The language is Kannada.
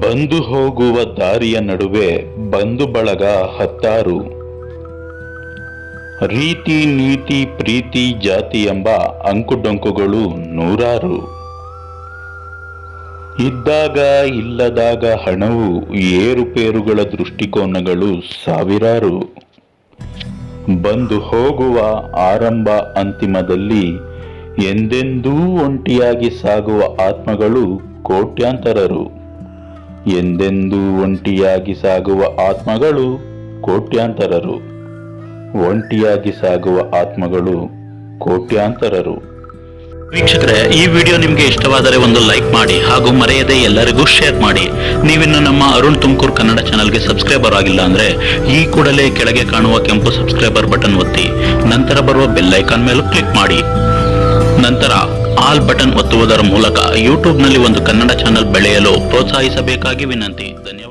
ಬಂದು ಹೋಗುವ ದಾರಿಯ ನಡುವೆ ಬಂಧು ಬಳಗ ಹತ್ತಾರು. ರೀತಿ ನೀತಿ ಪ್ರೀತಿ ಜಾತಿ ಎಂಬ ಅಂಕುಡೊಂಕುಗಳು ನೂರಾರು. ಇದ್ದಾಗ ಇಲ್ಲದಾಗ ಹಣವು ಏರುಪೇರುಗಳ ದೃಷ್ಟಿಕೋನಗಳು ಸಾವಿರಾರು. ಬಂದು ಹೋಗುವ ಆರಂಭ ಅಂತಿಮದಲ್ಲಿ ಎಂದೆಂದೂ ಒಂಟಿಯಾಗಿ ಸಾಗುವ ಆತ್ಮಗಳು ಕೋಟ್ಯಾಂತರರು. ಎಂದೆಂದೂ ಒಂಟಿಯಾಗಿ ಸಾಗುವ ಆತ್ಮಗಳು ಕೋಟ್ಯಾಂತರರು. ಒಂಟಿಯಾಗಿ ಸಾಗುವ ಆತ್ಮಗಳು ಕೋಟ್ಯಾಂತರರು. ವೀಕ್ಷಕರೇ, ಈ ವಿಡಿಯೋ ನಿಮಗೆ ಇಷ್ಟವಾದರೆ ಒಂದು ಲೈಕ್ ಮಾಡಿ ಹಾಗೂ ಮರೆಯದೆ ಎಲ್ಲರಿಗೂ ಶೇರ್ ಮಾಡಿ. ನೀವಿನ್ನು ನಮ್ಮ ಅರುಣ್ ತುಮಕೂರು ಕನ್ನಡ ಚಾನಲ್ಗೆ ಸಬ್ಸ್ಕ್ರೈಬರ್ ಆಗಿಲ್ಲ ಅಂದ್ರೆ ಈ ಕೂಡಲೇ ಕೆಳಗೆ ಕಾಣುವ ಕೆಂಪು ಸಬ್ಸ್ಕ್ರೈಬರ್ ಬಟನ್ ಒತ್ತಿ. ನಂತರ ಬರುವ ಬೆಲ್ ಐಕಾನ್ ಮೇಲೂ ಕ್ಲಿಕ್ ಮಾಡಿ. ನಂತರ ಆಲ್ ಬಟನ್ ಒತ್ತುವುದರ ಮೂಲಕ ಯೂಟ್ಯೂಬ್ನಲ್ಲಿ ಒಂದು ಕನ್ನಡ ಚಾನಲ್ ಬೆಳೆಯಲು ಪ್ರೋತ್ಸಾಹಿಸಬೇಕಾಗಿ ವಿನಂತಿ. ಧನ್ಯವಾದ